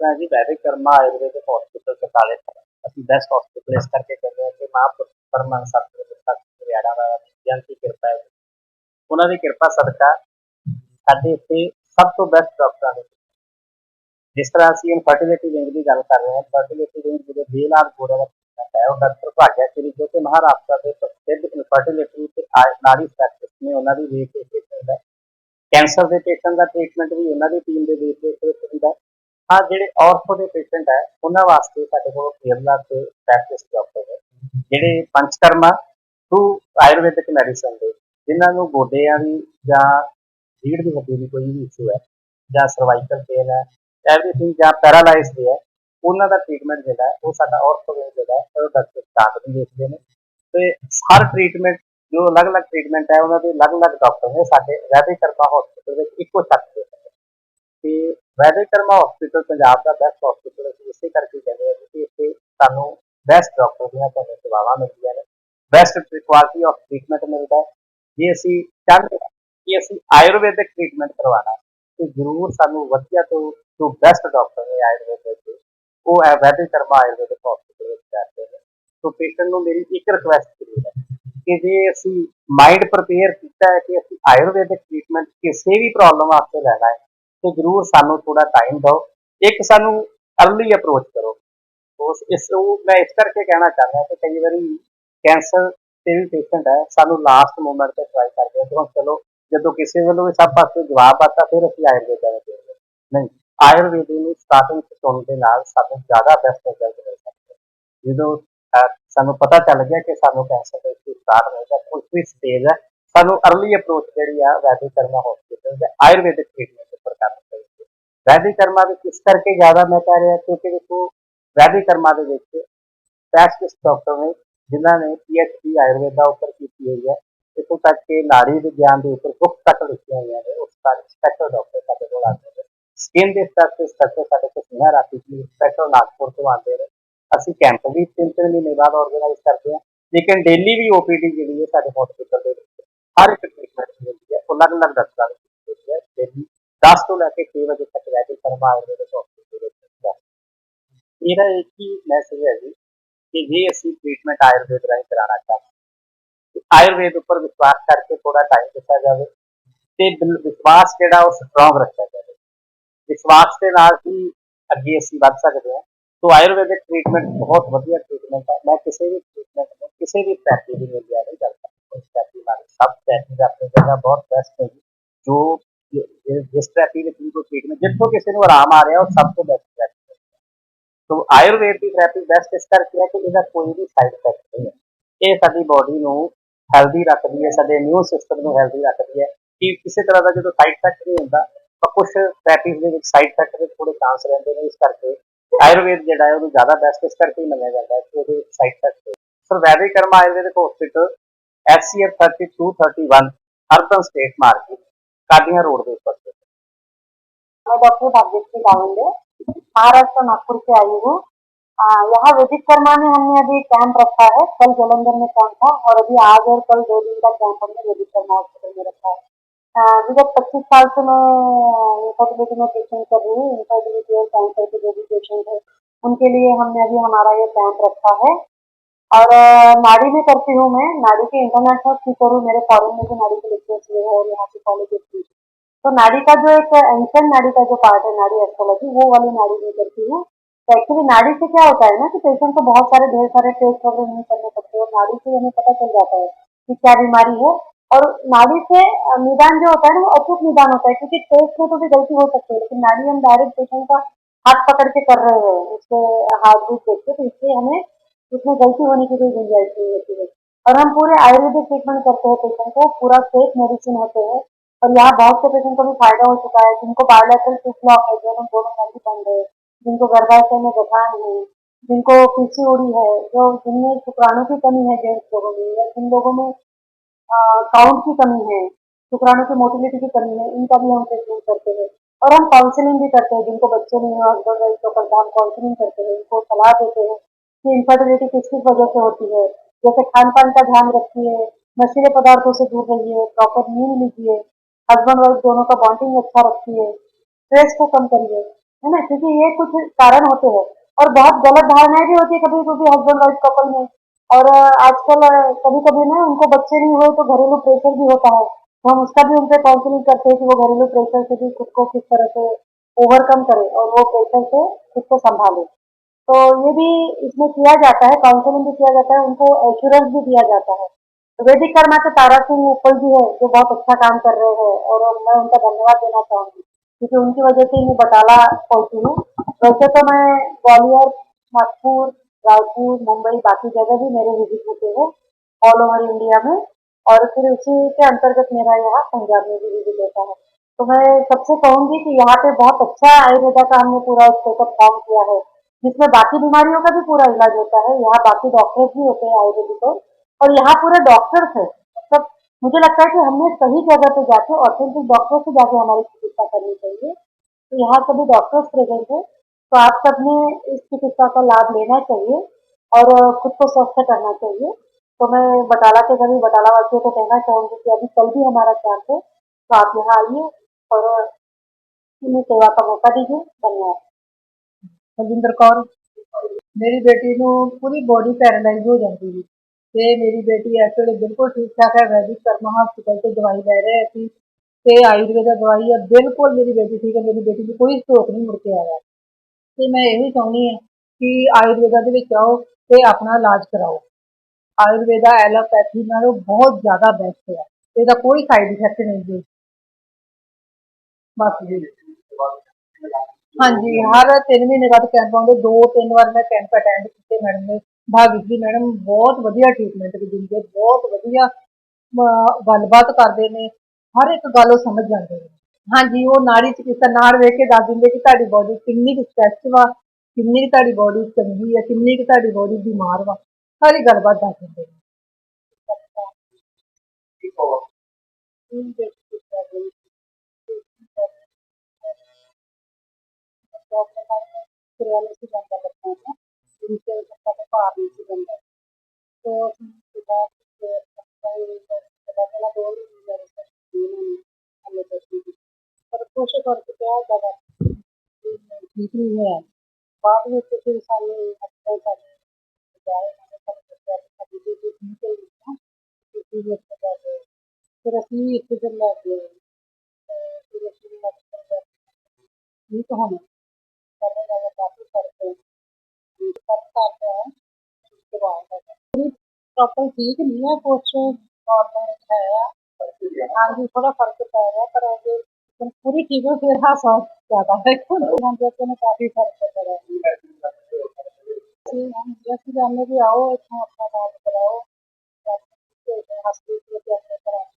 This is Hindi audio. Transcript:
ਤਰ੍ਹਾਂ ਜੀ ਵੈਦਿਕ ਕਰਮਾ ਆਯੁਰਵੈਦਿਕ ਹਸਪੀਟਲ ਬਟਾਲੇ ਅਸੀਂ ਬੈਸਟ ਹਸਪੀਟਲ ਇਸ ਕਰਕੇ ਕਹਿੰਦੇ ਹਾਂ ਕਿ ਮਹਾਂਪੁਰਖ ਪਰਮਹੰਸ ਸਤਿਗੁਰੂ ਸਾਹਿਬ ਰਿਆੜਾ ਦਾ ਜਨ ਦੀ ਕਿਰਪਾ ਹੈ ਉਹਨਾਂ ਦੀ ਕਿਰਪਾ ਸਦਕਾ ਸਾਡੇ ਇੱਥੇ ਸਭ ਤੋਂ ਬੈਸਟ ਡਾਕਟਰਾਂ ਨੇ ਜਿਸ ਤਰ੍ਹਾਂ ਅਸੀਂ ਇਨਫਰਟੀਲਿਟੀ ਵਿੰਗ ਦੀ ਗੱਲ ਕਰ ਰਹੇ ਹਾਂ ਫਰਟੀਲਿਟੀ ਵਿੰਗ ਜਿਹੜੇ ਬੇਲਾਲ ਗੋੜਾ ਦਾ treatment ਹੈ ਉਹ ਡਾਕਟਰ ਭਾਗਿਆ ਸ਼੍ਰੀ ਜੋ ਕਿ ਮਹਾਰਾਸ਼ਟਰ ਦੇ ਪ੍ਰਸਿੱਧ ਇਨਫਰਟੀਲਿਟੀ ਤੇ ਆ- ਨਾੜੀ ਸਪੈਸ਼ਲਿਸਟ ਨੇ ਉਹਨਾਂ ਦੀ ਵੇਖ ਕੇ ਹੁੰਦਾ ਕੈਂਸਰ ਦੇ ਪੇਸ਼ੈਂਟ ਦਾ ਟ੍ਰੀਟਮੈਂਟ ਵੀ ਉਹਨਾਂ ਦੀ ਟੀਮ ਦੇ ਵੇਖ ਕੇ ਹੁੰਦਾ ਹੈ। ਹਾਂ ਜਿਹੜੇ ਔਰਥੋ ਦੇ ਪੇਸ਼ੈਂਟ ਹੈ ਉਹਨਾਂ ਵਾਸਤੇ ਸਾਡੇ ਕੋਲ ਕੇਰਲਾ ਤੇ ਸਪੈਸ਼ਲਿਸਟ ਡਾਕਟਰ ਹੈ ਜਿਹੜੇ ਪੰਚਕਰਮਾ ਥਰੂ ਆਯੁਰਵੈਦਿਕ ਮੈਡੀਸਨ ਦੇ, ਜਿਨ੍ਹਾਂ ਨੂੰ ਗੋਡਿਆਂ ਦੀ ਜਾਂ ਰੀੜ ਦੀ ਹੱਡੀ ਦੀ ਕੋਈ ਵੀ ਇਸ਼ੂ ਹੈ ਜਾਂ ਸਰਵਾਈਕਲ ਪੇਨ ਹੈ ਐਵਰੀਥਿੰਗ ਜਾਂ ਪੈਰਾਲਾਈਜ਼ ਦੇ ਹੈ, ਉਹਨਾਂ ਦਾ ਟ੍ਰੀਟਮੈਂਟ ਜਿਹੜਾ ਉਹ ਸਾਡਾ ਔਰਥੋ ਵਿੱਚ ਜਿਹੜਾ ਉਹ ਡਾਕਟਰ ਸਟਾਫ ਨੂੰ ਦੇਖਦੇ ਨੇ ਤੇ ਹਰ ਟ੍ਰੀਟਮੈਂਟ ਜੋ ਅਲੱਗ-ਅਲੱਗ ਟ੍ਰੀਟਮੈਂਟ ਹੈ, ਉਹਨਾਂ ਦੇ ਅਲੱਗ-ਅਲੱਗ ਡਾਕਟਰ ਨੇ ਸਾਡੇ ਵੈਦਿਕ ਕਰਮਾ ਹਸਪੀਟਲ ਵਿੱਚ ਇੱਕੋ ਤੱਕ ਤੇ ਤੇ ਵੈਦਿਕ ਕਰਮਾ ਹਸਪੀਟਲ ਪੰਜਾਬ ਦਾ ਬੈਸਟ ਹਸਪੀਟਲ ਅਸੀਂ ਇਸੇ ਕਰਕੇ ਕਹਿੰਦੇ ਹਾਂ ਕਿ ਇੱਥੇ ਸਾਨੂੰ ਬੈਸਟ ਡਾਕਟਰ ਦੀਆਂ ਤੁਹਾਨੂੰ ਸੇਵਾਵਾਂ ਮਿਲਦੀਆਂ ਨੇ। ਬੈਸਟ ਕੁਆਲਿਟੀ ਆਫ ਟ੍ਰੀਟਮੈਂਟ ਮਿਲਦਾ ਹੈ। ਜੇ ਅਸੀਂ ਚਾਹੁੰਦੇ ਹਾਂ ਕਿ ਅਸੀਂ ਆਯੁਰਵੈਦਿਕ ਟ੍ਰੀਟਮੈਂਟ ਕਰਵਾਉਣਾ, ਤੇ ਜ਼ਰੂਰ ਸਾਨੂੰ ਵਧੀਆ ਤੋਂ ਜੋ ਬੈਸਟ ਡਾਕਟਰ ਨੇ ਆਯੁਰਵੈਦਿਕ ਦੇ, ਉਹ ਹੈ ਵੈਦਿਕ ਕਰਮਾ ਆਯੁਰਵੈਦਿਕ ਹਸਪੀਟਲ ਵਿੱਚ ਜਾਂਦੇ ਨੇ। ਸੋ ਪੇਸ਼ੈਂਟ ਨੂੰ ਮੇਰੀ ਇੱਕ ਰਿਕੁਐਸਟ ਜ਼ਰੂਰ ਹੈ ਕਿ ਜੇ ਅਸੀਂ ਮਾਈਂਡ ਪ੍ਰਪੇਅਰ ਕੀਤਾ ਹੈ ਕਿ ਅਸੀਂ ਆਯੁਰਵੈਦਿਕ ਟ੍ਰੀਟਮੈਂਟ ਕਿਸੇ ਵੀ ਪ੍ਰੋਬਲਮ ਵਾਸਤੇ ਲੈਣਾ ਹੈ ਤੇ ਜ਼ਰੂਰ ਸਾਨੂੰ ਥੋੜਾ ਟਾਈਮ ਦਿਓ। ਇੱਕ ਸਾਨੂੰ ਅਰਲੀ ਅਪਰੋਚ ਕਰੋ। ਉਸ ਇਸ ਨੂੰ ਮੈਂ ਇਸ ਕਰਕੇ ਕਹਿਣਾ ਚਾਹੁੰਦਾ ਕਿ ਕਈ ਵਾਰੀ ਕੈਂਸਰ ਤੇ ਵੀ ਪੇਸ਼ੈਂਟ ਹੈ, ਸਾਨੂੰ ਲਾਸਟ ਮੂਮੈਂਟ ਤੇ ਟਰਾਈ ਕਰਦੇ ਹਾਂ ਕਿ ਚਲੋ ਜਦੋਂ ਕਿਸੇ ਵੱਲੋਂ ਵੀ ਸਭ ਪਾਸੇ ਜਵਾਬ ਆਤਾ, ਫਿਰ ਅਸੀਂ ਆਯੁਰਵੇਦ ਦਾ ਦੇਵਾਂਗੇ ਨਹੀਂ, ਆਯੁਰਵੇਦ ਨੂੰ ਸਟਾਰਟਿੰਗ ਤੋਂ ਸੁਣਨ ਦੇ ਨਾਲ ਸਾਨੂੰ ਜ਼ਿਆਦਾ ਬੈਸਟ ਰਿਜ਼ਲਟ ਮਿਲ ਸਕਦੇ ਜਦੋਂ ਸਾਨੂੰ ਪਤਾ ਚੱਲ ਗਿਆ ਕਿ ਸਾਨੂੰ ਕੈਂਸਰ ਦਾ ਇਸ਼ੂ ਸਟਾਰਟ ਹੋ ਗਿਆ ਵੀ ਸਟੇਜ ਹੈ, ਸਾਨੂੰ ਅਰਲੀ ਅਪਰੋਚ ਜਿਹੜੀ ਆ, ਵੈਦਿਕ ਕਰਨਾ ਹਸਪੀਟਲ ਦੇ ਆਯੁਰਵੈਦਿਕ ਟ੍ਰੀਟਮੈਂਟ ਉੱਪਰ ਕਰਨਾ ਚਾਹੀਦਾ ਵੈਦਿਕ ਕਰਮਾ ਵਿੱਚ ਇਸ ਕਰਕੇ ਜ਼ਿਆਦਾ ਮੈਂ ਕਹਿ ਰਿਹਾ ਕਿਉਂਕਿ ਦੇਖੋ ਵੈਦਿਕ ਕਰਮਾ ਦੇ ਵਿੱਚ ਸਪੈਸ਼ਲਿਸਟ ਡਾਕਟਰ ਨੇ ਜਿਨ੍ਹਾਂ ਨੇ ਪੀਐਚਡੀ ਆਯੁਰਵੇਦ ਦਾ ਉੱਪਰ ਕੀਤੀ ਹੋਈ ਹੈ ਇੱਥੋਂ ਤੱਕ ਕਿ ਨਾੜੀ ਵਿਗਿਆਨ ਦੇ ਉੱਪਰ ਬੁੱਕ ਤੱਕ ਲਿਖੀਆਂ ਹੋਈਆਂ ਨੇ ਉਸ ਸਾਰੇ ਸਪੈਸ਼ਲ ਡਾਕਟਰ ਸਾਡੇ ਕੋਲ ਆਉਂਦੇ ਨੇ ਸਕਿਨ ਦੇ ਸਪੈਸ਼ਲਿਸਟ ਡਾਕਟਰ ਸਾਡੇ ਕੋਲ ਸਿਨਾ ਰਾਤੀ ਜੀ ਸਪੈਸ਼ਲ ਨਾਗਪੁਰ ਤੋਂ ਆਉਂਦੇ ਨੇ ਅਸੀਂ ਕੈਂਪ ਵੀ ਤਿੰਨ ਤਿੰਨ ਮਹੀਨੇ ਬਾਅਦ ਆਰਗੇਨਾਈਜ਼ ਕਰਦੇ ਹਾਂ ਲੇਕਿਨ ਡੇਲੀ ਵੀ ਓਪੀਡੀ ਜਿਹੜੀ ਹੈ ਸਾਡੇ ਹਸਪੀਟਲ ਦੇ ਵਿੱਚ ਹਰ ਇੱਕ ਟ੍ਰੀਟਮੈਂਟ ਮਿਲਦੀ ਹੈ ਉਹ ਅਲੱਗ-ਅਲੱਗ ਡਾਕਟਰਾਂ ਦੀ ਹੁੰਦੀ ਹੈ ਡੇਲੀ 10 ਤੋਂ ਲੈ ਕੇ 6 ਵਜੇ ਤੱਕ ਵੈਦਿਕ ਕਰਮਾ ਆਯੁਰਵੇਦਿਕ ਹਸਪੀਟਲ ਦੇ ਵਿੱਚ ਹੁੰਦਾ ਹੈ। ਮੇਰਾ ਇੱਕ ਹੀ ਮੈਸੇਜ ਹੈ ਜੀ ਕਿ ਜੇ ਅਸੀਂ ਟ੍ਰੀਟਮੈਂਟ ਆਯੁਰਵੇਦ ਰਾਹੀਂ ਕਰਾਉਣਾ ਚਾਹੁੰਦੇ ਹਾਂ ਤੇ ਆਯੁਰਵੇਦ ਉੱਪਰ ਵਿਸ਼ਵਾਸ ਕਰਕੇ ਥੋੜਾ ਟਾਈਮ ਦਿੱਤਾ ਜਾਵੇ ਤੇ ਬਿਲ- ਵਿਸ਼ਵਾਸ ਜਿਹੜਾ ਉਹ ਸਟਰੋਂਗ ਰੱਖਿਆ ਜਾਵੇ ਵਿਸ਼ਵਾਸ ਦੇ ਨਾਲ ਹੀ ਅੱਗੇ ਅਸੀਂ ਵੱਧ ਸਕਦੇ ਹਾਂ ਸੋ ਆਯੁਰਵੈਦਿਕ ਟ੍ਰੀਟਮੈਂਟ ਬਹੁਤ ਵਧੀਆ ਟ੍ਰੀਟਮੈਂਟ ਹੈ ਮੈਂ ਕਿਸੇ ਵੀ ਟ੍ਰੀਟਮੈਂਟ ਨੂੰ ਕਿਸੇ ਵੀ ਥੈਰੇਪੀ ਦੀ ਮਿਲਿਆ ਨਹੀਂ ਕਰਦਾ ਉਸ ਥੈਰੇਪੀ ਨਾਲ ਸਭ ਥੈਰੇਪੀ ਆਪਣੀ ਜਗ੍ਹਾ ਬਹੁਤ ਬੈਸਟ ਹੈ ਜੀ। ਜਿਸ ਥੈਰੇਪੀ ਵਿੱਚ ਵੀ ਕੋਈ ਟ੍ਰੀਟਮੈਂਟ ਜਿੱਥੋਂ ਕਿਸੇ ਨੂੰ ਆਰਾਮ ਆ ਰਿਹਾ, ਉਹ ਸਭ ਤੋਂ ਬੈਸਟ ਥੈਰੇਪੀ ਹੈ। ਸੋ ਆਯੁਰਵੇਦ ਦੀ ਥੈਰੇਪੀ ਬੈਸਟ ਇਸ ਕਰਕੇ ਹੈ ਕਿ ਇਹਦਾ ਕੋਈ ਵੀ ਸਾਈਡ ਇਫੈਕਟ ਨਹੀਂ ਹੈ। ਇਹ ਸਾਡੀ ਬਾਡੀ ਨੂੰ ਹੈਲਦੀ ਰੱਖਦੀ ਹੈ, ਸਾਡੇ ਇਮਿਊਨ ਸਿਸਟਮ ਨੂੰ ਹੈਲਦੀ ਰੱਖਦੀ ਹੈ। ਕਿ ਕਿਸੇ ਤਰ੍ਹਾਂ ਦਾ ਜਦੋਂ ਸਾਈਡ ਇਫੈਕਟ ਨਹੀਂ ਹੁੰਦਾ, ਤਾਂ ਕੁਝ ਥੈਰੇਪੀਜ਼ ਦੇ ਵਿੱਚ ਸਾਈਡ ਇਫੈਕਟ ਦੇ ਥੋੜੇ ਚਾਂਸ ਰਹਿੰਦੇ ਨੇ ਇਸ ਕਰਕੇ। ਆਯੁਰਵੇਦ ਜਿਹੜਾ ਹੈ, ਉਹਨੂੰ ਜ਼ਿਆਦਾ ਬੈਸਟ ਇਸ ਕਰਕੇ ਹੀ ਮੰਨਿਆ ਜਾਂਦਾ ਹੈ ਕਿ ਉਹਦੇ ਵਿੱਚ side effect sir Vedic Karma Ayurvedic hospital HCF 3231 urban estate market, Qadian road ਦੇ ਉੱਪਰ। डॉक्टर भाग्यश्री गावंडे महाराष्ट्र नागपुर से आई हूँ। यहाँ वैदिक कर्मा में हमने अभी कैंप रखा है। कल जलंधर में कैंप था और अभी आज और कल दो दिन का कैंप हमने वैदिक कर्मा हॉस्पिटल में रखा है। विगत पच्चीस साल से मैं इनफर्टिलिटी में ट्रीटमेंट कर रही हूँ। इनफर्टिलिटी और कैंसर के जो भी पेशेंट है, उनके लिए हमने अभी हमारा ये कैंप रखा है। और नाड़ी भी करती हूँ मैं। नाड़ी के इंटरनेशनल स्पीकर हूँ मेरे फॉरन में भी नाड़ी के लेक्चर्स हुए हैं और यहाँ के कॉलेज तो नाड़ी का जो एक एंशियन नाड़ी का जो पार्ट है नाड़ी एस्ट्रोलॉजी वो वाली नाड़ी में करती हूँ। तो एक्चुअली नाड़ी से क्या होता है ना कि पेशेंट को बहुत सारे, ढेर सारे टेस्ट वगैरह नहीं करने पड़ते और नाड़ी से हमें पता चल जाता है कि क्या बीमारी है। और नाड़ी से निदान जो होता है ना, वो अचूक निदान होता है, क्योंकि टेस्ट में तो भी गलती हो सकती है। लेकिन नाड़ी हम डायरेक्ट पेशेंट का हाथ पकड़ के कर रहे हैं, उसके हाथ भी देख के तो इसलिए हमें उसमें गलती होने की कोई गुंजाइश नहीं होती है। और हम पूरे आयुर्वेदिक ट्रीटमेंट करते हैं पेशेंट को, पूरा सेफ़ मेडिसिन होते हैं। और यहाँ बहुत से पेशेंट को भी फ़ायदा हो चुका है, जिनको बायोलेटरल टिक ब्लॉक है दोनों दोनों नहीं बन रहे जिनको गर्भाशय में गठान है, जिनको पीसीओडी है, जो जिनमें शुक्राणु की कमी है जेंट्स लोगों में, या जिन लोगों में काउंट की कमी है, शुक्राणु की मोटिलिटी की कमी है, इनका भी हम ट्रीटमेंट करते हैं। और हम काउंसलिंग भी करते हैं, जिनको बच्चे नहीं हो हस्बैंड वाइफ को हम काउंसलिंग करते हैं, उनको सलाह देते हैं कि इनफर्टिलिटी किस किस वजह से होती है। जैसे खान पान का ध्यान रखिए नशीले पदार्थों से दूर रहिए प्रॉपर नींद लीजिए हस्बैंड वाइफ दोनों का बॉन्डिंग अच्छा रखती है स्ट्रेस को कम करिए, है ना? क्योंकि ये कुछ कारण होते हैं। और बहुत गलत धारणाएँ भी होती है कभी कभी हस्बैंड वाइफ कपल में। और आजकल कभी कभी ना उनको बच्चे नहीं हुए तो घरेलू प्रेशर भी होता है। तो हम उसका भी उनसे काउंसलिंग करते हैं कि वो घरेलू प्रेशर से भी खुद को किस तरह से ओवरकम करे और वो प्रेशर से खुद को संभाले। तो ये भी इसमें किया जाता है काउंसलिंग भी किया जाता है, उनको एश्योरेंस भी दिया जाता है। वैदिक कर्मा के तारा सिंह उपल जी है जो बहुत अच्छा काम कर रहे हैं और मैं उनका धन्यवाद देना चाहूँगी, क्योंकि उनकी वजह से मैं बटाला पहुँची हूँ। वैसे तो मैं ग्वालियर, नागपुर, रायपुर, मुंबई, बाकी जगह भी मेरे विज़िट होते हैं ऑल ओवर इंडिया में। और फिर उसी के अंतर्गत मेरा यहाँ पंजाब में भी विज़िट होता है। तो मैं सबसे कहूँगी कि यहाँ पे बहुत अच्छा आयुर्वेदा का हमने पूरा सेटअप फॉर्म किया है, जिसमें बाकी बीमारियों का भी पूरा इलाज होता है। यहाँ बाकी डॉक्टर्स भी होते हैं आयुर्वेदिक और और यहाँ पूरे डॉक्टर्स है सब मुझे लगता है कि हमने सही जगह पे जाके ऑथेंटिक डॉक्टर से जाके हमारी चिकित्सा करनी चाहिए तो यहाँ सभी डॉक्टर्स प्रेजेंट है तो आप सबने इस चिकित्सा का लाभ लेना चाहिए और अ, खुद को स्वस्थ करना चाहिए तो मैं बटाला के सभी बटाला वासियों को कहना चाहूंगी कि अभी कल भी हमारा कैंप है तो आप यहाँ आइए और अ, हमें सेवा का मौका दीजिए धन्यवाद ਬਲਜਿੰਦਰ ਕੌਰ ਮੇਰੀ ਬੇਟੀ ਨੂੰ ਪੂਰੀ ਬੋਡੀ ਪੈਰਾਲਾਈਜ਼ ਹੋ ਜਾਂਦੀ ਸੀ ਤੇ ਮੇਰੀ ਬੇਟੀ ਇਸ ਵੇਲੇ ਬਿਲਕੁਲ ਠੀਕ ਠਾਕ ਹੈ ਵੈਦਿਕ ਕਰਮਾ ਹਸਪੀਟਲ ਤੋਂ ਦਵਾਈ ਲੈ ਰਹੇ ਅਸੀਂ ਤੇ ਆਯੁਰਵੇਦਾ ਦਵਾਈ ਹੈ ਬਿਲਕੁਲ ਮੇਰੀ ਬੇਟੀ ਠੀਕ ਹੈ ਮੇਰੀ ਬੇਟੀ ਨੂੰ ਕੋਈ ਸਟ੍ਰੋਕ ਨਹੀਂ ਮੁੜ ਕੇ ਆਇਆ ਤੇ ਮੈਂ ਇਹੀ ਚਾਹੁੰਦੀ ਹਾਂ ਕਿ ਆਯੁਰਵੇਦਾ ਦੇ ਵਿੱਚ ਆਓ ਤੇ ਆਪਣਾ ਇਲਾਜ ਕਰਾਓ ਆਯੁਰਵੇਦਾ ਐਲੋਪੈਥੀ ਨਾਲੋਂ ਬਹੁਤ ਜ਼ਿਆਦਾ ਬੈਸਟ ਹੈ ਇਹਦਾ ਕੋਈ ਸਾਈਡ ਇਫੈਕਟ ਨਹੀਂ ਜੀ ਬਸ ਜੀ ਹਾਂਜੀ ਹਰ 3 ਮਹੀਨੇ ਬਾਅਦ ਕੈਂਪ ਆਉਂਦੇ ਦੋ ਤਿੰਨ ਵਾਰ ਮੈਂ ਕੈਂਪ ਅਟੈਂਡ ਕੀਤੇ ਮੈਡਮ ਨੇ ਭਾਗਿਤ ਜੀ ਮੈਡਮ ਬਹੁਤ ਵਧੀਆ ਟ੍ਰੀਟਮੈਂਟ ਦਿੰਦੇ ਬਹੁਤ ਵਧੀਆ ਅਹ ਗੱਲਬਾਤ ਕਰਦੇ ਨੇ ਹਰ ਇੱਕ ਗੱਲ ਉਹ ਸਮਝ ਜਾਂਦੇ ਨੇ ਹਾਂਜੀ ਉਹ ਨਾੜੀ ਚਿਕਿਤਸਾ ਨਾਲ ਵੇਖ ਕੇ ਦੱਸ ਦਿੰਦੇ ਕਿ ਤੁਹਾਡੀ ਬੋਡੀ ਕਿੰਨੀ ਕੁ ਸਟ੍ਰੈਸ ਵਾ ਕਿੰਨੀ ਕੁ ਤੁਹਾਡੀ ਬੋਡੀ ਚੰਗੀ ਹੈ ਕਿੰਨੀ ਕੁ ਤੁਹਾਡੀ ਬੋਡੀ ਬਿਮਾਰ ਵਾ ਸਾਰੀ ਗੱਲਬਾਤ ਦੱਸ ਦਿੰਦੇ ਨੇ किराने से ज्यादा लगता है जिनसे लगता है तो उसके बाद पता दो पर कोशिश करके क्या ज़्यादा ठीक नहीं है बाद में तो फिर सामने अच्छा सामने फिर असली एक जन लग गए फिर असली ठीक होना वाले काफ़ी फ़र्क है। फ़र्क आता है उसके बाद प्रॉपर ठीक नहीं है कुछ नॉर्मल है हाँ जी थोड़ा फ़र्क पाया पर अगर लेकिन पूरी ठीक है फिर हाँ सौ ज़्यादा है हम कहते हैं काफ़ी फ़र्क पड़ रहा है हम जैसे जानने भी आओ इसमें अपना इलाज कराओ हॉस्पिटल के अपने कराने